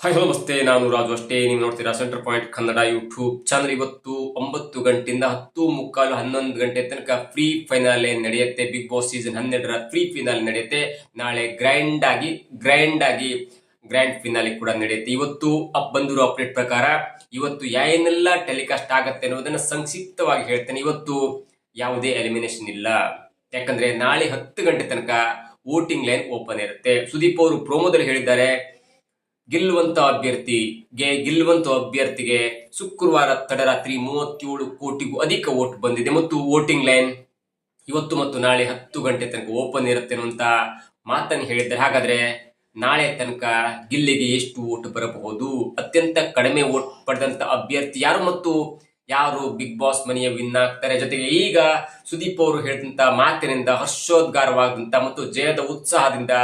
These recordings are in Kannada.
ಹಾಯ್ ಹಲೋ ನಮಸ್ತೆ. ನಾನು ರಾಜು ಅಷ್ಟೇ. ನೀವು ನೋಡ್ತೀರಾ centre point Kannada YouTube channel ಇವತ್ತು ಒಂಬತ್ತು ಗಂಟೆಯಿಂದ ಹತ್ತು ಮುಕ್ಕಾಲು ಹನ್ನೊಂದು ಗಂಟೆ ತನಕ ಫ್ರೀ ಫೈನಾಲೆ ನಡೆಯುತ್ತೆ. ಬಿಗ್ ಬಾಸ್ ಸೀಸನ್ ಹನ್ನೆರಡರ ಫ್ರೀ ಫಿನಾಲೆ ನಡೆಯುತ್ತೆ. ನಾಳೆ ಗ್ರ್ಯಾಂಡ್ ಆಗಿ ಗ್ರ್ಯಾಂಡ್ ಆಗಿ ಗ್ರ್ಯಾಂಡ್ ಫಿನಾಲೆ ಕೂಡ ನಡೆಯುತ್ತೆ. ಇವತ್ತು ಅಪ್ ಬಂದಿರೋ ಅಪ್ಡೇಟ್ ಪ್ರಕಾರ ಇವತ್ತು ಏನೆಲ್ಲ ಟೆಲಿಕಾಸ್ಟ್ ಆಗುತ್ತೆ ಅನ್ನೋದನ್ನ ಸಂಕ್ಷಿಪ್ತವಾಗಿ ಹೇಳ್ತೇನೆ. ಇವತ್ತು ಯಾವುದೇ ಎಲಿಮಿನೇಷನ್ ಇಲ್ಲ. ಯಾಕಂದ್ರೆ ನಾಳೆ ಹತ್ತು ಗಂಟೆ ತನಕ ವೋಟಿಂಗ್ ಲೈನ್ ಓಪನ್ ಇರುತ್ತೆ. ಸುದೀಪ್ ಅವರು ಪ್ರೋಮೋದಲ್ಲಿ ಹೇಳಿದ್ದಾರೆ ಗೆಲ್ಲುವಂತ ಅಭ್ಯರ್ಥಿಗೆ ಗೆಲ್ಲುವಂತ ಅಭ್ಯರ್ಥಿಗೆ ಶುಕ್ರವಾರ ತಡರಾತ್ರಿ ಮೂವತ್ತೇಳು ಕೋಟಿಗೂ ಅಧಿಕ ವೋಟ್ ಬಂದಿದೆ. ಮತ್ತು ವೋಟಿಂಗ್ ಲೈನ್ ಇವತ್ತು ಮತ್ತು ನಾಳೆ ಹತ್ತು ಗಂಟೆ ತನಕ ಓಪನ್ ಇರುತ್ತೆ ಅಂತ ಮಾತನ್ನು ಹೇಳಿದ್ದಾರೆ. ಹಾಗಾದ್ರೆ ನಾಳೆ ತನಕ ಗಿಲ್ಲಿಗೆ ಎಷ್ಟು ಓಟ್ ಬರಬಹುದು? ಅತ್ಯಂತ ಕಡಿಮೆ ಓಟ್ ಪಡೆದಂತ ಅಭ್ಯರ್ಥಿ ಯಾರು ಮತ್ತು ಯಾರು ಬಿಗ್ ಬಾಸ್ ಮನೆಯ ವಿನ್ ಆಗ್ತಾರೆ? ಜೊತೆಗೆ ಈಗ ಸುದೀಪ್ ಅವರು ಹೇಳಿದಂತ ಮಾತಿನಿಂದ ಹರ್ಷೋದ್ಗಾರವಾದಂತ ಮತ್ತು ಜಯದ ಉತ್ಸಾಹದಿಂದ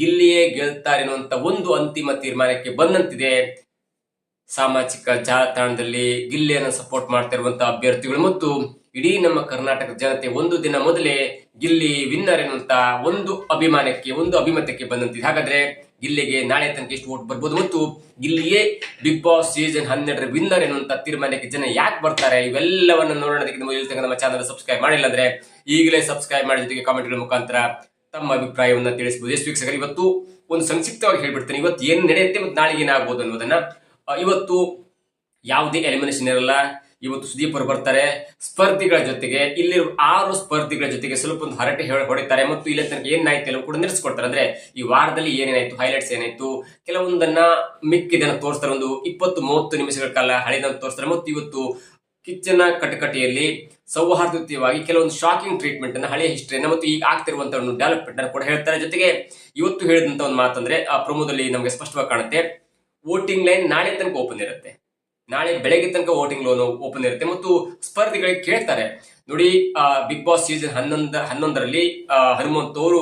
ಗಿಲ್ಲಿಯೇ ಗೆಲ್ತಾರೆ ಅನ್ನುವಂತ ಒಂದು ಅಂತಿಮ ತೀರ್ಮಾನಕ್ಕೆ ಬಂದಂತಿದೆ. ಸಾಮಾಜಿಕ ಜಾಲತಾಣದಲ್ಲಿ ಗಿಲ್ಲಿಯನ್ನು ಸಪೋರ್ಟ್ ಮಾಡ್ತಾ ಇರುವಂತಹ ಅಭ್ಯರ್ಥಿಗಳು ಮತ್ತು ಇಡೀ ನಮ್ಮ ಕರ್ನಾಟಕ ಜನತೆ ಒಂದು ದಿನ ಮೊದಲೇ ಗಿಲ್ಲಿ ವಿನ್ನರ್ ಎನ್ನುವಂತ ಒಂದು ಅಭಿಮಾನಕ್ಕೆ, ಒಂದು ಅಭಿಮತಕ್ಕೆ ಬಂದಂತಿದೆ. ಹಾಗಾದ್ರೆ ಗಿಲ್ಲಿಗೆ ನಾಳೆ ತನಕ ಎಷ್ಟು ಓಟ್ ಬರ್ಬೋದು ಮತ್ತು ಗಿಲ್ಲಿಯೇ ಬಿಗ್ ಬಾಸ್ ಸೀಸನ್ ಹನ್ನೆರಡರ ವಿನ್ನರ್ ಎನ್ನುವಂತ ತೀರ್ಮಾನಕ್ಕೆ ಜನ ಯಾಕೆ ಬರ್ತಾರೆ? ಇವೆಲ್ಲವನ್ನು ನೋಡೋದಕ್ಕೆ ಮೊದಲು ನಮ್ಮ ಚಾನಲ್ ಸಬ್ಸ್ಕ್ರೈಬ್ ಮಾಡಿಲ್ಲ ಅಂದ್ರೆ ಈಗಲೇ ಸಬ್ಸ್ಕ್ರೈಬ್ ಮಾಡಿ ಜೊತೆಗೆ ಕಾಮೆಂಟ್ಗಳ ಮುಖಾಂತರ ತಮ್ಮ ಅಭಿಪ್ರಾಯವನ್ನ ತಿಳಿಸಬಹುದು ಎಷ್ಟು ವೀಕ್ಷಕರು, ಇವತ್ತು ಒಂದು ಸಂಕ್ಷಿಪ್ತವಾಗಿ ಹೇಳ್ಬಿಡ್ತೇನೆ. ಇವತ್ತು ಏನು ನಡೆಯುತ್ತೆ ಮತ್ತು ನಾಳೆ ಏನಾಗಬಹುದು ಅನ್ನೋದನ್ನ ಇವತ್ತು ಯಾವುದೇ ಎಲಿಮಿನೇಷನ್ ಇರಲ್ಲ. ಇವತ್ತು ಸುದೀಪ್ ಅವರು ಬರ್ತಾರೆ. ಸ್ಪರ್ಧಿಗಳ ಜೊತೆಗೆ ಇಲ್ಲಿರುವ ಆರು ಸ್ಪರ್ಧಿಗಳ ಜೊತೆಗೆ ಸ್ವಲ್ಪ ಒಂದು ಹರಟೆ ಹೊಡಿತಾರೆ ಮತ್ತು ಇಲ್ಲಿ ತನಕ ಏನಾಯ್ತು ಎಲ್ಲ ಕೂಡ ನಿರ್ಸ್ಕೊಡ್ತಾರೆ ಅಂದ್ರೆ ಈ ವಾರದಲ್ಲಿ ಏನೇನಾಯ್ತು ಹೈಲೈಟ್ಸ್ ಏನಾಯ್ತು, ಕೆಲವೊಂದನ್ನ ಮಿಕ್ಕಿದನ್ನ ತೋರಿಸ್ತಾರೆ. ಒಂದು ಇಪ್ಪತ್ತು, ಮೂವತ್ತು ನಿಮಿಷಗಳ ಕಾಲ ಹಳೆದನ್ನು ತೋರಿಸ್ತಾರೆ. ಮತ್ತು ಇವತ್ತು ಕಿಚ್ಚನ ಕಟಕಟೆಯಲ್ಲಿ ಸೌಹಾರ್ದಯುತವಾಗಿ ಕೆಲವೊಂದು ಶಾಕಿಂಗ್ ಟ್ರೀಟ್ಮೆಂಟ್ ಅನ್ನ ಹಳೆಯ ಹಿಸ್ಟ್ರಿಯನ್ನ ಮತ್ತು ಈಗ ಆಗ್ತಿರುವಂತಹ ಒಂದು ಡೆವಲಪ್ಮೆಂಟ್ ಅನ್ನು ಕೂಡ ಹೇಳ್ತಾರೆ. ಜೊತೆಗೆ ಇವತ್ತು ಹೇಳಿದಂತ ಒಂದು ಮಾತಂದ್ರೆ, ಆ ಪ್ರಮೋದಲ್ಲಿ ನಮಗೆ ಸ್ಪಷ್ಟವಾಗಿ ಕಾಣುತ್ತೆ ವೋಟಿಂಗ್ ಲೈನ್ ನಾಳೆ ತನಕ ಓಪನ್ ಇರುತ್ತೆ. ನಾಳೆ ಬೆಳಗ್ಗೆ ತನಕ ವೋಟಿಂಗ್ ಲೋನ್ ಓಪನ್ ಇರುತ್ತೆ ಮತ್ತು ಸ್ಪರ್ಧಿಗಳಿಗೆ ಕೇಳ್ತಾರೆ. ನೋಡಿ ಬಿಗ್ ಬಾಸ್ ಸೀಸನ್ ಹನ್ನೊಂದ, ಹನ್ನೊಂದರಲ್ಲಿ ಹನುಮಂತ್ ಅವರು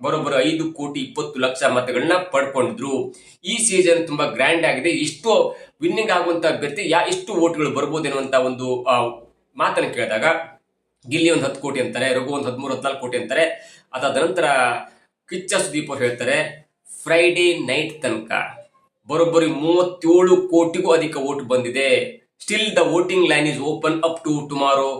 ಬರೋಬ್ಬರ ಐದು ಕೋಟಿ ಇಪ್ಪತ್ತು ಲಕ್ಷ ಮತಗಳನ್ನ ಪಡ್ಕೊಂಡಿದ್ರು. ಈ ಸೀಸನ್ ತುಂಬಾ ಗ್ರ್ಯಾಂಡ್ ಆಗಿದೆ. ಇಷ್ಟು ವಿನ್ನಿಂಗ್ ಆಗುವಂತ ಅಭ್ಯರ್ಥಿ ಯಾ, ಇಷ್ಟು ವೋಟ್ಗಳು ಬರ್ಬೋದು ಎನ್ನುವಂತ ಒಂದು ಮಾತನ್ನು ಕೇಳಿದಾಗ, ಗಿಲ್ಲಿ ಒಂದು ಹತ್ತು ಕೋಟಿ ಅಂತಾರೆ, ರಘು ಒಂದು ಹದಿಮೂರು, ಹದಿನಾಲ್ಕು ಕೋಟಿ ಅಂತಾರೆ. ಅದಾದ ನಂತರ ಕಿಚ್ಚ ಸುದೀಪ್ ಅವರು ಹೇಳ್ತಾರೆ ಫ್ರೈಡೇ ನೈಟ್ ತನಕ ಬರೋಬ್ಬರಿ ಮೂವತ್ತೇಳು ಕೋಟಿಗೂ ಅಧಿಕ ವೋಟ್ ಬಂದಿದೆ. Still the voting line is open up to tomorrow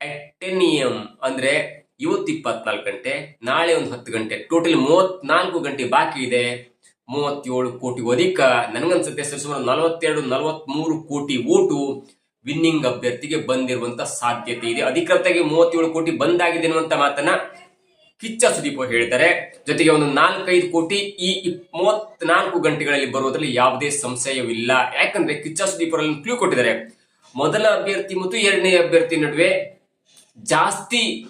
at ten AM ಅಂದ್ರೆ ಇವತ್ತು ಇಪ್ಪತ್ನಾಲ್ಕು ಗಂಟೆ, ನಾಳೆ ಒಂದು ಹತ್ತು ಗಂಟೆ. ಟೋಟಲ್ ಮೂವತ್ನಾಲ್ಕು ಗಂಟೆ ಬಾಕಿ ಇದೆ. ಮೂವತ್ತೇಳು ಕೋಟಿ ಅಧಿಕ. ನನಗನ್ಸುತ್ತೆ ಸುಮಾರು ನಲವತ್ತೆರಡು, ನಲವತ್ಮೂರು ಕೋಟಿ ಓಟು ವಿನ್ನಿಂಗ್ ಅಭ್ಯರ್ಥಿಗೆ ಬಂದಿರುವಂತ ಸಾಧ್ಯತೆ ಇದೆ. ಅಧಿಕೃತವಾಗಿ ಮೂವತ್ತೇಳು ಕೋಟಿ ಬಂದಾಗಿದೆ ಅನ್ನುವಂತ ಮಾತನ್ನ ಕಿಚ್ಚ ಸುದೀಪ್ ಹೇಳಿದ್ದಾರೆ. ಜೊತೆಗೆ ಒಂದು ನಾಲ್ಕೈದು ಕೋಟಿ ಈ ಮೂವತ್ನಾಲ್ಕು ಗಂಟೆಗಳಲ್ಲಿ ಬರುವುದರಲ್ಲಿ ಯಾವುದೇ ಸಂಶಯವಿಲ್ಲ. ಯಾಕಂದ್ರೆ ಕಿಚ್ಚ ಸುದೀಪ್ ಅವರಲ್ಲಿ ಕ್ಲೂ ಕೊಟ್ಟಿದ್ದಾರೆ. ಮೊದಲ ಅಭ್ಯರ್ಥಿ ಮತ್ತು ಎರಡನೇ ಅಭ್ಯರ್ಥಿ ನಡುವೆ ಜಾಸ್ತಿ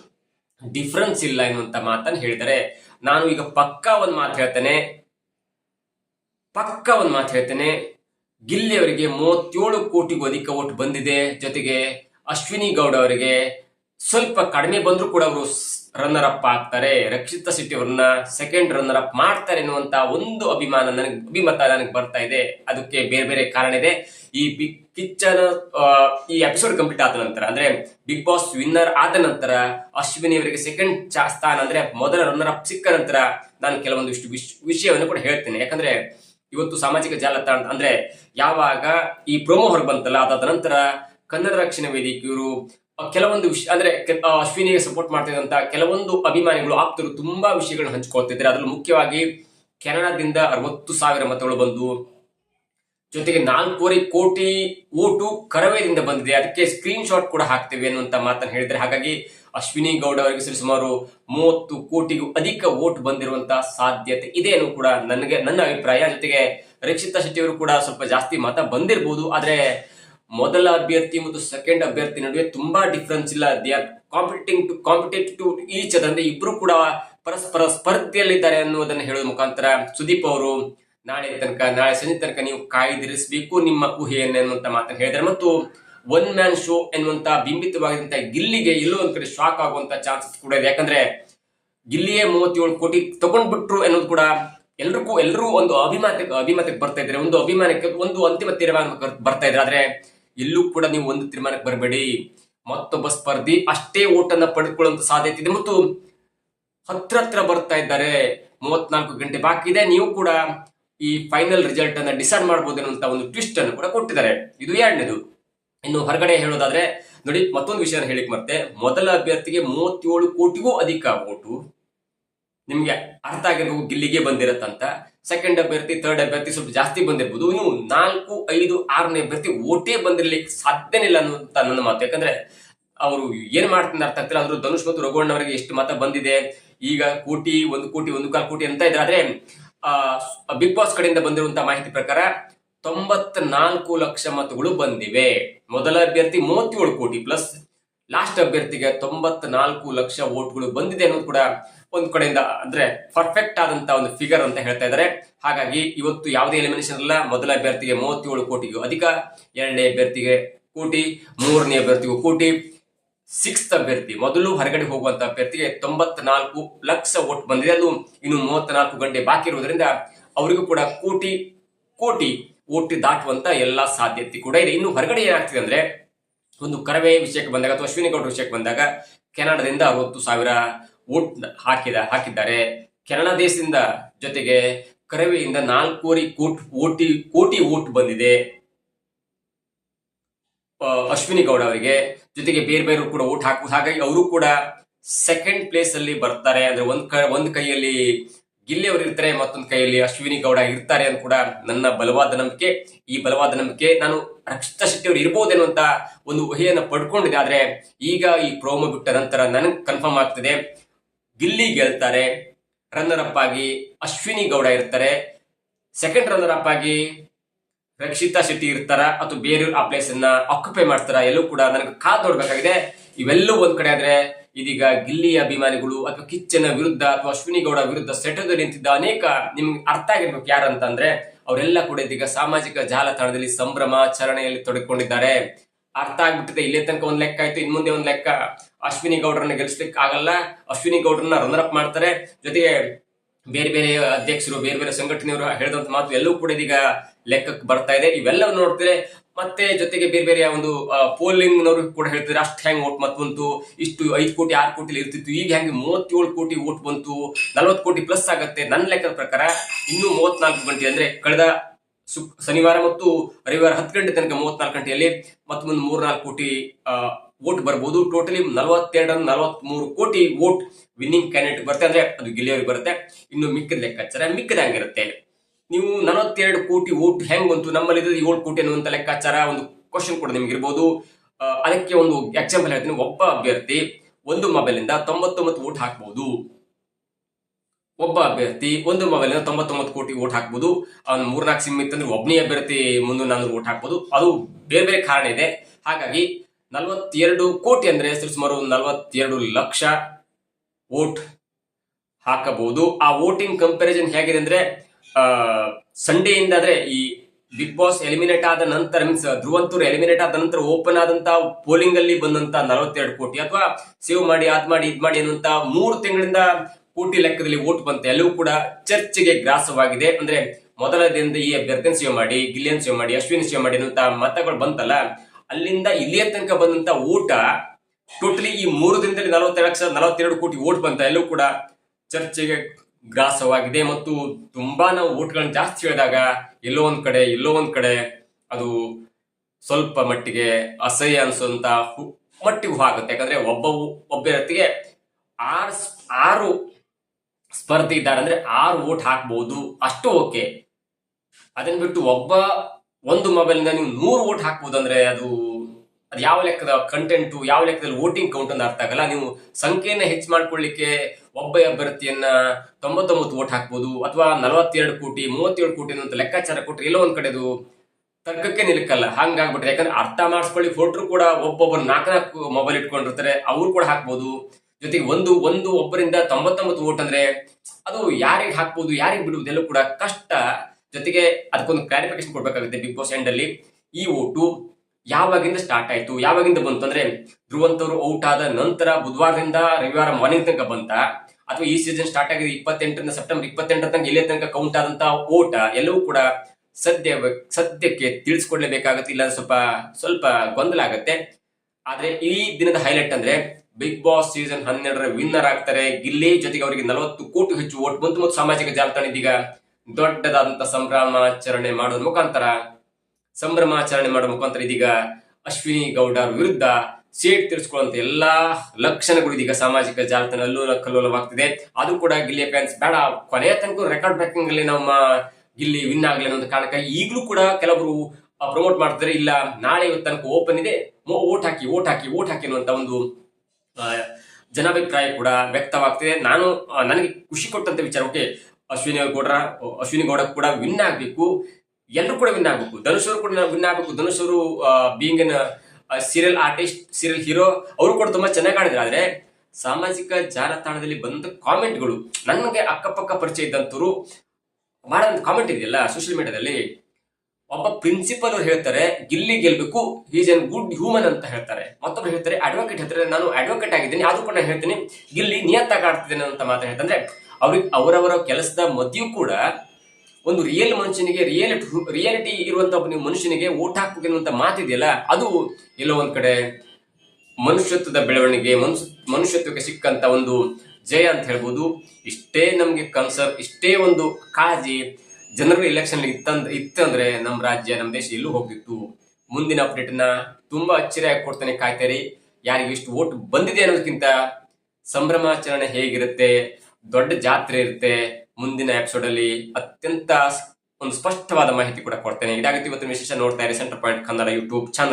ಡಿಫ್ರೆನ್ಸ್ ಇಲ್ಲ ಎನ್ನುವಂತ ಮಾತನ್ನು ಹೇಳಿದರೆ, ನಾನು ಈಗ ಪಕ್ಕಾ ಒಂದು ಮಾತು ಹೇಳ್ತೇನೆ, ಪಕ್ಕ ಒಂದು ಮಾತು ಹೇಳ್ತೇನೆ ಗಿಲ್ಲಿ ಅವರಿಗೆ ಮೂವತ್ತೇಳು ಕೋಟಿಗೂ ಅಧಿಕ ಓಟ್ ಬಂದಿದೆ, ಜೊತೆಗೆ ಅಶ್ವಿನಿ ಗೌಡ ಅವರಿಗೆ ಸ್ವಲ್ಪ ಕಡಿಮೆ ಬಂದರೂ ಕೂಡ ಅವರು ರನ್ನರ್ ಅಪ್ ಆಗ್ತಾರೆ. ರಕ್ಷಿತಾ ಶೆಟ್ಟಿ ಅವ್ರನ್ನ ಸೆಕೆಂಡ್ ರನ್ನರ್ ಅಪ್ ಮಾಡ್ತಾರೆ ಎನ್ನುವಂತ ಒಂದು ಅಭಿಮಾನ ನನಗೆ, ಅಭಿಮತ ನನಗೆ ಬರ್ತಾ ಇದೆ. ಅದಕ್ಕೆ ಬೇರೆ ಬೇರೆ ಕಾರಣ ಇದೆ. ಈ ಬಿಗ್ ಕಿಚ್ಚನ ಈ ಎಪಿಸೋಡ್ ಕಂಪ್ಲೀಟ್ ಆದ ನಂತರ, ಅಂದ್ರೆ ಬಿಗ್ ಬಾಸ್ ವಿನ್ನರ್ ಆದ ನಂತರ ಅಶ್ವಿನಿ ಅವರಿಗೆ ಸೆಕೆಂಡ್ ಸ್ಥಾನ, ಅಂದ್ರೆ ಮೊದಲ ರನ್ನರ್ ಅಪ್ ಸಿಕ್ಕ ನಂತರ ನಾನು ಕೆಲವೊಂದಿಷ್ಟು ವಿಷ್- ವಿಷಯವನ್ನು ಕೂಡ ಹೇಳ್ತೇನೆ. ಯಾಕಂದ್ರೆ ಇವತ್ತು ಸಾಮಾಜಿಕ ಜಾಲತಾಣ, ಅಂದ್ರೆ ಯಾವಾಗ ಈ ಪ್ರೋಮೋ ಹೊರಗೆ ಬಂತಲ್ಲ, ಅದಾದ ನಂತರ ಕನ್ನಡ ರಕ್ಷಣಾ ವೇದಿಕೆಯವರು ಕೆಲವೊಂದು ವಿಷಯ ಅಂದ್ರೆ ಅಶ್ವಿನಿಗೆ ಸಪೋರ್ಟ್ ಮಾಡ್ತಿದ್ದಂತ ಕೆಲವೊಂದು ಅಭಿಮಾನಿಗಳು, ಆಪ್ತರು ತುಂಬಾ ವಿಷಯಗಳನ್ನ ಹಂಚಿಕೊಳ್ತಿದ್ದಾರೆ. ಅದರಲ್ಲಿ ಮುಖ್ಯವಾಗಿ ಕೆನಡಾದಿಂದ ಅರವತ್ತು ಸಾವಿರ ಮತಗಳು ಬಂದು, ಜೊತೆಗೆ ನಾಲ್ಕೂವರೆ ಕೋಟಿ ಓಟು ಕರವೇದಿಂದ ಬಂದಿದೆ. ಅದಕ್ಕೆ ಸ್ಕ್ರೀನ್ ಶಾಟ್ ಕೂಡ ಹಾಕ್ತೇವೆ ಅನ್ನುವಂತ ಮಾತನ್ನು ಹೇಳಿದ್ರೆ ಹಾಗಾಗಿ ಅಶ್ವಿನಿ ಗೌಡ ಅವರಿಗೆ ಸರಿ ಸುಮಾರು ಮೂವತ್ತು ಕೋಟಿಗೂ ಅಧಿಕ ವೋಟ್ ಬಂದಿರುವಂತಹ ಸಾಧ್ಯತೆ ಇದೆ ಅನ್ನೋ ಕೂಡ ನನಗೆ, ನನ್ನ ಅಭಿಪ್ರಾಯ. ಜೊತೆಗೆ ರಕ್ಷಿತಾ ಶೆಟ್ಟಿಯವರು ಕೂಡ ಸ್ವಲ್ಪ ಜಾಸ್ತಿ ಮತ ಬಂದಿರಬಹುದು ಆದ್ರೆ ಮೊದಲ ಅಭ್ಯರ್ಥಿ ಮತ್ತು ಸೆಕೆಂಡ್ ಅಭ್ಯರ್ಥಿ ನಡುವೆ ತುಂಬಾ ಡಿಫ್ರೆನ್ಸ್ ಇಲ್ಲ. They are competing to competitive to each ಅದಂದ್ರೆ ಇಬ್ರು ಕೂಡ ಪರಸ್ಪರ ಸ್ಪರ್ಧೆಯಲ್ಲಿದ್ದಾರೆ ಅನ್ನುವುದನ್ನು ಹೇಳುವ ಮುಖಾಂತರ ಸುದೀಪ್ ಅವರು, ನಾಳೆ ತನಕ, ನಾಳೆ ಸಂಜೆ ತನಕ ನೀವು ಕಾಯ್ದಿರಿಸಬೇಕು ನಿಮ್ಮ ಊಹೆಯನ್ನು ಎನ್ನುವಂತ ಮಾತನ್ನು ಹೇಳಿದ್ದಾರೆ. ಮತ್ತು ಒನ್ ಮ್ಯಾನ್ ಶೋ ಎನ್ನುವಂತ ಬಿಂಬಿತವಾಗಿದಂತ ಗಿಲ್ಲಿಗೆ ಎಲ್ಲೋ ಒಂದ್ ಕಡೆ ಶಾಕ್ ಆಗುವಂತ ಚಾನ್ಸಸ್ ಕೂಡ ಇದೆ ಯಾಕಂದ್ರೆ ಗಿಲ್ಲಿಯೇ ಮೂವತ್ತೇಳು ಕೋಟಿ ತಗೊಂಡ್ಬಿಟ್ರು ಅನ್ನೋದು ಕೂಡ ಎಲ್ರಿಗೂ ಎಲ್ಲರೂ ಒಂದು ಅಭಿಮಾನ ಅಭಿಮತಕ್ಕೆ ಬರ್ತಾ ಇದ್ರೆ ಒಂದು ಅಭಿಮಾನಕ್ಕೆ ಒಂದು ಅಂತಿಮ ತೀರ್ಮಾನ ಬರ್ತಾ ಇದ್ರೆ ಆದ್ರೆ ಎಲ್ಲೂ ಕೂಡ ನೀವು ಒಂದು ತೀರ್ಮಾನಕ್ಕೆ ಬರಬೇಡಿ. ಮತ್ತೊಬ್ಬ ಸ್ಪರ್ಧಿ ಅಷ್ಟೇ ಓಟನ್ನ ಪಡೆದುಕೊಳ್ಳುವಂತ ಸಾಧ್ಯತೆ ಇದೆ. ಮತ್ತು ಹತ್ರ ಹತ್ರ ಬರ್ತಾ ಇದ್ದಾರೆ. ಮೂವತ್ನಾಲ್ಕು ಗಂಟೆ ಬಾಕಿ ಇದೆ. ನೀವು ಕೂಡ ಈ ಫೈನಲ್ ರಿಸಲ್ಟ್ ಅನ್ನ ಡಿಸೈಡ್ ಅನ್ನುವಂತ ಒಂದು ಟ್ವಿಸ್ಟ್ ಅನ್ನು ಕೂಡ ಕೊಟ್ಟಿದ್ದಾರೆ. ಇದು ಎರಡನೇದು. ಇನ್ನು ಹೊರಗಡೆ ಹೇಳೋದಾದ್ರೆ, ನೋಡಿ ಮತ್ತೊಂದು ವಿಷಯ ಹೇಳಿಕ್ ಮತ್ತೆ ಮೊದಲ ಅಭ್ಯರ್ಥಿಗೆ ಮೂವತ್ತೇಳು ಕೋಟಿಗೂ ಅಧಿಕ ಓಟು. ನಿಮ್ಗೆ ಅರ್ಥ ಆಗಿರ್ಬೇಕು ಗಿಲ್ಲಿಗೆ ಬಂದಿರತ್ತಂತ. ಸೆಕೆಂಡ್ ಅಭ್ಯರ್ಥಿ ಥರ್ಡ್ ಅಭ್ಯರ್ಥಿ ಸ್ವಲ್ಪ ಜಾಸ್ತಿ ಬಂದಿರ್ಬೋದು. ಇನ್ನು ನಾಲ್ಕು, ಐದು, ಆರನೇ ಅಭ್ಯರ್ಥಿ ಓಟೇ ಬಂದಿರ್ಲಿಕ್ಕೆ ಸಾಧ್ಯನೇ ಇಲ್ಲ ಅನ್ನುವಂತ ನನ್ನ ಮಾತು. ಯಾಕಂದ್ರೆ ಅವರು ಏನ್ ಮಾಡ್ತಾರೆ ಅರ್ಥ ಆಗ್ತಿಲ್ಲ. ಆದ್ರೂ ಧನುಷ್ ಮತ್ತು ರಘುವಣ್ಣವರಿಗೆ ಎಷ್ಟು ಮತ ಬಂದಿದೆ, ಈಗ ಕೋಟಿ, ಒಂದು ಕೋಟಿ, ಒಂದು ಕಾಲು ಕೋಟಿ ಅಂತ ಇದ್ರೆ, ಆದ್ರೆ ಬಿಗ್ ಬಾಸ್ ಕಡೆಯಿಂದ ಬಂದಿರುವಂತಹ ಮಾಹಿತಿ ಪ್ರಕಾರ ತೊಂಬತ್ನಾಲ್ಕು ಲಕ್ಷ ಮತಗಳು ಬಂದಿವೆ. ಮೊದಲ ಅಭ್ಯರ್ಥಿ ಮೂವತ್ತೇಳು ಕೋಟಿ ಪ್ಲಸ್ ಲಾಸ್ಟ್ ಅಭ್ಯರ್ಥಿಗೆ ತೊಂಬತ್ನಾಲ್ಕು ಲಕ್ಷ ವೋಟ್ಗಳು ಬಂದಿದೆ ಅನ್ನೋದು ಕೂಡ ಒಂದ್ ಕಡೆಯಿಂದ ಅಂದ್ರೆ ಪರ್ಫೆಕ್ಟ್ ಆದಂತ ಒಂದು ಫಿಗರ್ ಅಂತ ಹೇಳ್ತಾ ಇದ್ದಾರೆ ಹಾಗಾಗಿ ಇವತ್ತು ಯಾವುದೇ ಎಲಿಮಿನೇಷನ್ ಅಲ್ಲ ಮೊದಲ ಅಭ್ಯರ್ಥಿಗೆ ಮೂವತ್ತೇಳು ಕೋಟಿಗೂ ಅಧಿಕ, ಎರಡನೇ ಅಭ್ಯರ್ಥಿಗೆ ಕೋಟಿ, ಮೂರನೇ ಅಭ್ಯರ್ಥಿಗೂ ಕೋಟಿ ಸಿಕ್ಸ್ತ್ ಅಭ್ಯರ್ಥಿ, ಮೊದಲು ಹೊರಗಡೆ ಹೋಗುವಂತ ಅಭ್ಯರ್ಥಿಗೆ ತೊಂಬತ್ನಾಲ್ಕು ಲಕ್ಷ ಓಟ್ ಬಂದಿದೆ. ಅದು ಇನ್ನು ಮೂವತ್ನಾಲ್ಕು ಗಂಟೆ ಬಾಕಿ ಇರುವುದರಿಂದ ಅವರಿಗೂ ಕೂಡ ಕೋಟಿ ಕೋಟಿ ಓಟ್ ದಾಟುವಂತ ಎಲ್ಲಾ ಸಾಧ್ಯತೆ ಕೂಡ ಇದೆ. ಇನ್ನು ಹೊರಗಡೆ ಏನಾಗ್ತಿದೆ ಅಂದ್ರೆ ಒಂದು ಕರವೇ ವಿಷಯಕ್ಕೆ ಬಂದಾಗ ಅಥವಾ ಅಶ್ವಿನಿ ಗೌಡ ವಿಷಯಕ್ಕೆ ಬಂದಾಗ ಕೆನಡಾದಿಂದ ಅರವತ್ತು ಸಾವಿರ ವೋಟ್ ಹಾಕಿದ ಹಾಕಿದ್ದಾರೆ. ಕೆನಡಾ ದೇಶದಿಂದ ಜೊತೆಗೆ ಕರವೆಯಿಂದ ನಾಲ್ಕೂವರೆ ಕೋಟಿ ಕೋಟಿ ಕೋಟಿ ವೋಟ್ ಬಂದಿದೆ. ಅಶ್ವಿನಿ ಗೌಡ ಅವರಿಗೆ. ಜೊತೆಗೆ ಬೇರೆ ಬೇರೆ ಕೂಡ ವೋಟ್ ಹಾಕುವ ಹಾಗಾಗಿ ಅವರು ಕೂಡ ಸೆಕೆಂಡ್ ಪ್ಲೇಸ್ ಅಲ್ಲಿ ಬರ್ತಾರೆ. ಅಂದ್ರೆ ಒಂದ್ ಕ ಒಂದ್ ಕೈಯಲ್ಲಿ ಗಿಲ್ಲಿ ಅವರು ಇರ್ತಾರೆ, ಮತ್ತೊಂದು ಕೈಯಲ್ಲಿ ಅಶ್ವಿನಿ ಗೌಡ ಇರ್ತಾರೆ ಅಂತ ಕೂಡ ನನ್ನ ಬಲವಾದ ನಂಬಿಕೆ. ಈ ಬಲವಾದ ನಂಬಿಕೆ ನಾನು ರಕ್ಷಿತಾ ಶೆಟ್ಟಿ ಅವರು ಇರ್ಬೋದೇನೋ ಅಂತ ಒಂದು ಊಹೆಯನ್ನು ಪಡ್ಕೊಂಡಿದೆ. ಆದ್ರೆ ಈಗ ಈ ಪ್ರೋಮೋ ಬಿಟ್ಟ ನಂತರ ನನಗೆ ಕನ್ಫರ್ಮ್ ಆಗ್ತದೆ. ಗಿಲ್ಲಿ ಗೆಲ್ತಾರೆ ರನ್ನರ್ ಅಪ್ ಆಗಿ ಅಶ್ವಿನಿ ಗೌಡ ಇರ್ತಾರೆ. ಸೆಕೆಂಡ್ ರನ್ನರ್ ಅಪ್ ಆಗಿ ರಕ್ಷಿತಾ ಶೆಟ್ಟಿ ಇರ್ತಾರ. ಅಥವಾ ಬೇರೆಯವ್ರ ಆ ಪ್ಲೇಸ್ ಅನ್ನ ಆಕ್ಯುಪೈ ಮಾಡ್ತಾರ. ಎಲ್ಲೂ ಕೂಡ ನನಗೆ ಕಾದ್ ನೋಡ್ಬೇಕಾಗಿದೆ. ಇವೆಲ್ಲೂ ಒಂದ್ ಕಡೆ ಆದ್ರೆ ಇದೀಗ ಗಿಲ್ಲಿ ಅಭಿಮಾನಿಗಳು ಅಥವಾ ಕಿಚ್ಚನ ವಿರುದ್ಧ ಅಥವಾ ಅಶ್ವಿನಿ ಗೌಡ ವಿರುದ್ಧ ಸೆಟದಲ್ಲಿ ನಿಂತಿದ್ದ ಅನೇಕ ನಿಮ್ಗೆ ಅರ್ಥ ಆಗಿರ್ಬೇಕು ಯಾರಂತಂದ್ರೆ ಅವರೆಲ್ಲ ಕೂಡ ಇದೀಗ ಸಾಮಾಜಿಕ ಜಾಲತಾಣದಲ್ಲಿ ಸಂಭ್ರಮ ಸಂಭ್ರಮಾಚರಣೆಯಲ್ಲಿ ತೊಡಗಿಕೊಂಡಿದ್ದಾರೆ ಅರ್ಥ ಆಗ್ಬಿಟ್ಟಿದೆ. ಇಲ್ಲೇ ತನಕ ಒಂದ್ ಲೆಕ್ಕ ಆಯ್ತು, ಇನ್ ಮುಂದೆ ಒಂದ್ ಲೆಕ್ಕ. ಅಶ್ವಿನಿ ಗೌಡ್ರನ್ನ ಗೆಲ್ಲಿಸ್ಲಿಕ್ಕೆ ಆಗಲ್ಲ ಅಶ್ವಿನಿ ಗೌಡ್ರನ್ನ ರನ್ನರ್ ಅಪ್ ಮಾಡ್ತಾರೆ. ಜೊತೆಗೆ ಬೇರೆ ಬೇರೆ ಅಧ್ಯಕ್ಷರು, ಬೇರೆ ಬೇರೆ ಸಂಘಟನೆಯವರು ಹೇಳಿದಂತ ಮಾತು ಎಲ್ಲವೂ ಕೂಡ ಇದೀಗ ಲೆಕ್ಕಕ್ಕೆ ಬರ್ತಾ ಇದೆ. ಇವೆಲ್ಲವೂ ನೋಡ್ತಾರೆ. ಮತ್ತೆ ಜೊತೆಗೆ ಬೇರೆ ಬೇರೆ ಒಂದು ಪೋಲಿಂಗ್ ನವರು ಕೂಡ ಹೇಳ್ತಿದ್ರೆ, ಅಷ್ಟು ಹೆಂಗ್ ಓಟ್ ಮತ್ ಬಂತು, ಇಷ್ಟು ಐದು ಕೋಟಿ, ಆರು ಕೋಟಿ ಇರ್ತಿತ್ತು, ಈಗ ಹೆಂಗೆ ಮೂವತ್ತೇಳು ಕೋಟಿ ಓಟ್ ಬಂತು, ನಲ್ವತ್ತು ಕೋಟಿ ಪ್ಲಸ್ ಆಗತ್ತೆ ನನ್ನ ಲೆಕ್ಕದ ಪ್ರಕಾರ ಇನ್ನೂ ಮೂವತ್ನಾಲ್ಕು ಗಂಟೆ ಅಂದ್ರೆ ಕಳೆದ ಶನಿವಾರ ಮತ್ತು ರವಿವಾರ ಹತ್ತು ಗಂಟೆ ತನಕ ಮೂವತ್ನಾಲ್ಕು ಗಂಟೆಯಲ್ಲಿ ಮತ್ತೊಂದು ಮೂರ್ನಾಲ್ಕು ಕೋಟಿ ವೋಟ್ ಬರ್ಬೋದು. ಟೋಟಲಿ ನಲವತ್ತೆರಡರಿಂದ ನಲವತ್ಮೂರು ಕೋಟಿ ವೋಟ್ ವಿನ್ನಿಂಗ್ ಕ್ಯಾಂಡಿಡೇಟ್ ಬರುತ್ತೆ ಅಂದ್ರೆ ಅದು ಗೆಲ್ಲಿಯವ್ರಿಗೆ ಬರುತ್ತೆ. ಇನ್ನು ಮಿಕ್ಕದ ಲೆಕ್ಕಾಚಾರ ಮಿಕ್ಕದ ಹಂಗಿರುತ್ತೆ. ನೀವು ನಲವತ್ತೆರಡು ಕೋಟಿ ವೋಟ್ ಹೆಂಗ್ ಬಂತು? ನಮ್ಮಲ್ಲಿ ಏಳು ಕೋಟಿ ಅನ್ನುವಂತ ಲೆಕ್ಕಾಚಾರ, ಒಂದು ಕ್ವಶನ್ ಕೂಡ ನಿಮ್ಗೆ ಇರ್ಬೋದು. ಅದಕ್ಕೆ ಒಂದು ಎಕ್ಸಾಂಪಲ್ ಹೇಳ್ತೀನಿ. ಒಬ್ಬ ಅಭ್ಯರ್ಥಿ ಒಂದು ಮೊಬೈಲ್ ಇಂದ ತೊಂಬತ್ತೊಂಬತ್ತು ವೋಟ್ ಹಾಕ್ಬಹುದು ಒಬ್ಬ ಅಭ್ಯರ್ಥಿ ಒಂದು ಮೊಬೈಲ್ ಇಂದ ತೊಂಬತ್ತೊಂಬತ್ತು ಕೋಟಿ ವೋಟ್ ಹಾಕ್ಬೋದು. ಅವ್ನು ಮೂರ್ನಾಲ್ಕು ಸಿಮ್ ಇತ್ತಂದ್ರೆ ಒಬ್ಬನೇ ಅಭ್ಯರ್ಥಿ ಮುಂದೆ ನಾನ್ನೂರು ವೋಟ್ ಹಾಕ್ಬೋದು. ಅದು ಬೇರೆ ಬೇರೆ ಕಾರಣ ಇದೆ. ಹಾಗಾಗಿ ನಲವತ್ತೆರಡು ಕೋಟಿ ಅಂದ್ರೆ ಸುಮಾರು ನಲವತ್ತೆರಡು ಲಕ್ಷ ವೋಟ್ ಹಾಕಬಹುದು. ಆ ವೋಟಿಂಗ್ ಕಂಪ್ಯಾರಿಸನ್ ಹೇಗಿದೆ ಅಂದ್ರೆ ಸಂಡೇಯಿಂದ ಆದ್ರೆ ಈ ಬಿಗ್ ಬಾಸ್ ಎಲಿಮಿನೇಟ್ ಆದ ನಂತರ ಮೀನ್ಸ್ ಧ್ರುವಂತೂರು ಎಲಿಮಿನೇಟ್ ಆದ ನಂತರ ಓಪನ್ ಆದಂತ ಪೋಲಿಂಗ್ ಅಲ್ಲಿ ಬಂದಂತ ನಲವತ್ತೆರಡು ಕೋಟಿ. ಅಥವಾ ಸೇವ್ ಮಾಡಿ ಅದ್ ಮಾಡಿ, ಇದ್ ಮಾಡಿ ಅನ್ನುವಂತ ಮೂರು ತಿಂಗಳಿಂದ ಕೋಟಿ ಲೆಕ್ಕದಲ್ಲಿ ವೋಟ್ ಬಂತ. ಎಲ್ಲವೂ ಕೂಡ ಚರ್ಚೆಗೆ ಗ್ರಾಸವಾಗಿದೆ. ಅಂದ್ರೆ ಮೊದಲ ದಿನದ ಈ ಅಭ್ಯರ್ಥಿನ ಸೇವ್ ಮಾಡಿ ಗಿಲಿಯನ್ ಸೇವ್ ಮಾಡಿ, ಅಶ್ವಿನ್ ಸೇವ್ ಮಾಡಿ ಅನ್ನುವಂತ ಮತಗಳು ಬಂತಲ್ಲ ಅಲ್ಲಿಂದ ಇಲ್ಲಿಯ ತನಕ ಬಂದಂತ ಊಟ ಟೋಟಲಿ ಈ ಮೂರು ದಿನದಲ್ಲಿ ನಲವತ್ತೆರಡು ಲಕ್ಷ ನಲವತ್ತೆರಡು ಕೋಟಿ ಓಟ್ ಬಂತ. ಎಲ್ಲೂ ಕೂಡ ಚರ್ಚೆಗೆ ಗ್ರಾಸವಾಗಿದೆ ಮತ್ತು ತುಂಬಾ ನಾವು ಓಟ್ಗಳನ್ನ ಜಾಸ್ತಿ ಹೇಳಿದಾಗ ಎಲ್ಲೋ ಒಂದ್ ಕಡೆ, ಎಲ್ಲೋ ಒಂದ್ ಕಡೆ ಅದು ಸ್ವಲ್ಪ ಮಟ್ಟಿಗೆ ಅಸಹ್ಯ ಅನ್ಸುವಂತ ಮಟ್ಟಿಗೂ ಆಗುತ್ತೆ. ಯಾಕಂದ್ರೆ ಒಬ್ಬ ಅಭ್ಯರ್ಥಿಗೆ ಆರು ಆರು ಸ್ಪರ್ಧಿ ಇದ್ದಾರೆ. ಅಂದ್ರೆ ಆರು ಓಟ್ ಹಾಕ್ಬಹುದು ಅಷ್ಟು ಓಕೆ. ಅದನ್ನ ಬಿಟ್ಟು ಒಬ್ಬ ಒಂದು ಮೊಬೈಲ್ ಇಂದ ನೀವು ನೂರು ವೋಟ್ ಹಾಕ್ಬೋದು ಅಂದ್ರೆ ಅದು ಅದು ಯಾವ ಲೆಕ್ಕದ ಕಂಟೆಂಟು ಯಾವ ಲೆಕ್ಕದಲ್ಲಿ ವೋಟಿಂಗ್ ಕೌಂಟ್ ಅಂತ ಅರ್ಥ ಆಗಲ್ಲ. ನೀವು ಸಂಖ್ಯೆಯನ್ನು ಹೆಚ್ಚು ಮಾಡ್ಕೊಳ್ಳಿಕ್ಕೆ ಒಬ್ಬ ಅಭ್ಯರ್ಥಿಯನ್ನ ತೊಂಬತ್ತೊಂಬತ್ತು ವೋಟ್ ಹಾಕ್ಬೋದು ಅಥವಾ ನಲವತ್ತೆರಡು ಕೋಟಿ, ಮೂವತ್ತೇಳು ಕೋಟಿ ಅಂತ ಲೆಕ್ಕಾಚಾರ ಕೊಟ್ಟರೆ ಎಲ್ಲೋ ಒಂದ್ ಕಡೆದು ತರ್ಕಕ್ಕೆ ನಿಲ್ಕಲ್ಲ. ಹಂಗಾಗ್ಬಿಟ್ರೆ ಯಾಕಂದ್ರೆ ಅರ್ಥ ಮಾಡಿಸ್ಕೊಳ್ಳಿ ಫೋಟ್ರು ಕೂಡ ಒಬ್ಬೊಬ್ಬರು ನಾಲ್ಕು ನಾಲ್ಕು ಮೊಬೈಲ್ ಇಟ್ಕೊಂಡಿರ್ತಾರೆ, ಅವ್ರು ಕೂಡ ಹಾಕ್ಬೋದು. ಜೊತೆಗೆ ಒಂದು ಒಂದು ಒಬ್ಬರಿಂದ ತೊಂಬತ್ತೊಂಬತ್ತು ವೋಟ್ ಅಂದ್ರೆ ಅದು ಯಾರಿಗೆ ಹಾಕ್ಬೋದು, ಯಾರಿಗೆ ಬಿಡುವುದೆಲ್ಲ ಕೂಡ ಕಷ್ಟ. ಜೊತೆಗೆ ಅದಕ್ಕೊಂದು ಕ್ಲಾರಿಫಿಕೇಶನ್ ಕೊಡ್ಬೇಕಾಗುತ್ತೆ ಬಿಗ್ ಬಾಸ್ ಎಂಡ್ ಅಲ್ಲಿ. ಈ ಓಟು ಯಾವಾಗಿಂದ ಸ್ಟಾರ್ಟ್ ಆಯ್ತು, ಯಾವಾಗಿಂದ ಬಂತು ಅಂದ್ರೆ ಧ್ರುವಂತವ್ರು ಔಟ್ ಆದ ನಂತರ ಬುಧವಾರದಿಂದ ರವಿವಾರ ಮಾರ್ನಿಂಗ್ ತನಕ ಬಂತ? ಅಥವಾ ಈ ಸೀಸನ್ ಸ್ಟಾರ್ಟ್ ಆಗಿದೆ ಇಪ್ಪತ್ತೆಂಟರಿಂದ ಸೆಪ್ಟೆಂಬರ್ ಇಪ್ಪತ್ತೆಂಟರ ತನಕ ಇಲ್ಲೇ ತನಕ ಕೌಂಟ್ ಆದಂತ ಓಟ ಎಲ್ಲವೂ ಕೂಡ ಸದ್ಯ ಸದ್ಯಕ್ಕೆ ತಿಳಿಸ್ಕೊಡ್ಲೇಬೇಕಾಗುತ್ತೆ ಇಲ್ಲ ಸ್ವಲ್ಪ ಸ್ವಲ್ಪ ಗೊಂದಲ ಆಗುತ್ತೆ. ಆದ್ರೆ ಈ ದಿನದ ಹೈಲೈಟ್ ಅಂದ್ರೆ ಬಿಗ್ ಬಾಸ್ ಸೀಸನ್ ಹನ್ನೆರಡರ ವಿನ್ನರ್ ಆಗ್ತಾರೆ. ಗಿಲ್ಲಿ ಜೊತೆಗೆ ಅವರಿಗೆ ನಲವತ್ತು ಕೋಟಿ ಹೆಚ್ಚು ಓಟ್ ಬಂತು ಮತ್ತು ಸಾಮಾಜಿಕ ಜಾಲತಾಣ ಇದೀಗ ದೊಡ್ಡದಾದಂತ ಸಂಭ್ರಮಾಚರಣೆ ಮಾಡುವ ಮುಖಾಂತರ, ಸಂಭ್ರಮಾಚರಣೆ ಮಾಡುವ ಮುಖಾಂತರ ಇದೀಗ ಅಶ್ವಿನಿ ಗೌಡ ವಿರುದ್ಧ ಸೇಟ್ ತೀರಿಸಿಕೊಳ್ಳುವಂತ ಎಲ್ಲಾ ಲಕ್ಷಣಗಳು ಇದೀಗ ಸಾಮಾಜಿಕ ಜಾಲತಾಣ ಅಲ್ಲೂಲ ಕಲ್ಲೋಲವಾಗ್ತಿದೆ ಅದು ಕೂಡ ಗಿಲ್ಲಿಯ ಫ್ಯಾನ್ಸ್ ಬೇಡ. ಕೊನೆಯ ತನಕ ರೆಕಾರ್ಡ್ ಬ್ರೇಕಿಂಗ್ ಅಲ್ಲಿ ನಮ್ಮ ಗಿಲ್ಲಿ ವಿನ್ ಆಗ್ಲಿ ಅನ್ನೋ ಕಾರಣಕ್ಕೆ ಈಗಲೂ ಕೂಡ ಕೆಲವರು ಪ್ರಮೋಟ್ ಮಾಡ್ತಾರೆ ಇಲ್ಲ, ನಾಳೆ ಇವತ್ತು ತನಕ ಓಪನ್ ಇದೆ. ಓಟ್ ಹಾಕಿ ಓಟ್ ಹಾಕಿ ಓಟ್ ಹಾಕಿ ಅನ್ನುವಂತ ಒಂದು ಜನಾಭಿಪ್ರಾಯ ಕೂಡ ವ್ಯಕ್ತವಾಗ್ತಿದೆ. ನಾನು ನನಗೆ ಖುಷಿ ಕೊಟ್ಟಂತ ವಿಚಾರ ಓಕೆ ಅಶ್ವಿನಿ ಗೌಡ್ರ ಅಶ್ವಿನಿ ಗೌಡ ಕೂಡ ವಿನ್ ಆಗ್ಬೇಕು. ಎಲ್ಲರೂ ಕೂಡ ವಿನ್ ಆಗ್ಬೇಕು. ಧನುಷ್ ಅವರು ಕೂಡ ವಿನ್ ಆಗ್ಬೇಕು. ಧನುಷ್ ಅವರು being an serial artist serial hero ಅವರು ಕೂಡ ತುಂಬಾ ಚೆನ್ನಾಗಿ ಆಡಿದ್ರು. ಆದ್ರೆ ಸಾಮಾಜಿಕ ಜಾಲತಾಣದಲ್ಲಿ ಬಂದ ಕಾಮೆಂಟ್ಗಳು, ನನಗೆ ಅಕ್ಕಪಕ್ಕ ಪರಿಚಯ ಇದ್ದಂತರು ಬಹಳ ಕಾಮೆಂಟ್ ಇದೆಯಲ್ಲ ಸೋಷಿಯಲ್ ಮೀಡಿಯಾದಲ್ಲಿ ಒಬ್ಬ ಪ್ರಿನ್ಸಿಪಲ್ ಅವ್ರು ಹೇಳ್ತಾರೆ, ಗಿಲ್ಲಿ ಗೆಲ್ಬೇಕು ಈಸ್ ಎನ್ ಗುಡ್ ಹ್ಯೂಮನ್ ಅಂತ ಹೇಳ್ತಾರೆ. ಮತ್ತೊಬ್ರು ಹೇಳ್ತಾರೆ ಅಡ್ವೊಕೇಟ್ ಹೇಳ್ತಾರೆ, ನಾನು ಅಡ್ವೊಕೇಟ್ ಆಗಿದ್ದೀನಿ, ಆದ್ರೂ ಕೂಡ ಹೇಳ್ತೀನಿ, ಗಿಲ್ಲಿ ನಿಯತ್ತಾಗಿ ಆಡ್ತಿದ್ದೇನೆ ಅಂತ ಮಾತ್ರ ಹೇಳ್ತಾರೆ. ಅಂದ್ರೆ ಅವ್ರಿಗೆ ಅವರವರ ಕೆಲಸದ ಮಧ್ಯೆಯೂ ಕೂಡ ಒಂದು ರಿಯಲ್ ಮನುಷ್ಯನಿಗೆ ರಿಯಲ್ ರಿಯಾಲಿಟಿ ಇರುವಂತ ಒಬ್ಬ ಮನುಷ್ಯನಿಗೆ ಓಟ್ ಹಾಕ್ಬೇಕು ಅನ್ನುವಂಥ ಮಾತಿದೆಯಲ್ಲ ಅದು ಎಲ್ಲೋ ಒಂದ್ ಕಡೆ ಮನುಷ್ಯತ್ವದ ಬೆಳವಣಿಗೆ, ಮನುಷ್ಯ, ಮನುಷ್ಯತ್ವಕ್ಕೆ ಸಿಕ್ಕಂತ ಒಂದು ಜಯ ಅಂತ ಹೇಳ್ಬೋದು. ಇಷ್ಟೇ ನಮಗೆ ಕನ್ಸರ್ ಇಷ್ಟೇ ಒಂದು ಕಾಳಜಿ ಜನರಲ್ ಎಲೆಕ್ಷನ್ ಇತ್ತಂದ್ರೆ ಇತ್ತಂದ್ರೆ ನಮ್ಮ ರಾಜ್ಯ ನಮ್ಮ ದೇಶ ಎಲ್ಲೂ ಹೋಗ್ತಿತ್ತು. ಮುಂದಿನ ಅಪ್ಡೇಟ್ನ ತುಂಬಾ ಅಚ್ಚರಿಯಾಗಿ ಕೊಡ್ತಾನೆ ಕಾಯ್ತಾರೆ ಯಾರಿಗೆ ಇಷ್ಟು ಓಟ್ ಬಂದಿದೆ ಅನ್ನೋದಕ್ಕಿಂತ ಸಂಭ್ರಮಾಚರಣೆ ಹೇಗಿರುತ್ತೆ? ದೊಡ್ಡ ಜಾತ್ರೆ ಇರುತ್ತೆ. ಮುಂದಿನ ಎಪಿಸೋಡ್ ಅಲ್ಲಿ ಅತ್ಯಂತ ಒಂದು ಸ್ಪಷ್ಟವಾದ ಮಾಹಿತಿ ಕೂಡ ಕೊಡ್ತೇನೆ. ಇದಾಗುತ್ತೆ ಇವತ್ತು ವಿಶೇಷ ನೋಡ್ತಾ ಇರಿ centre point Kannada YouTube channel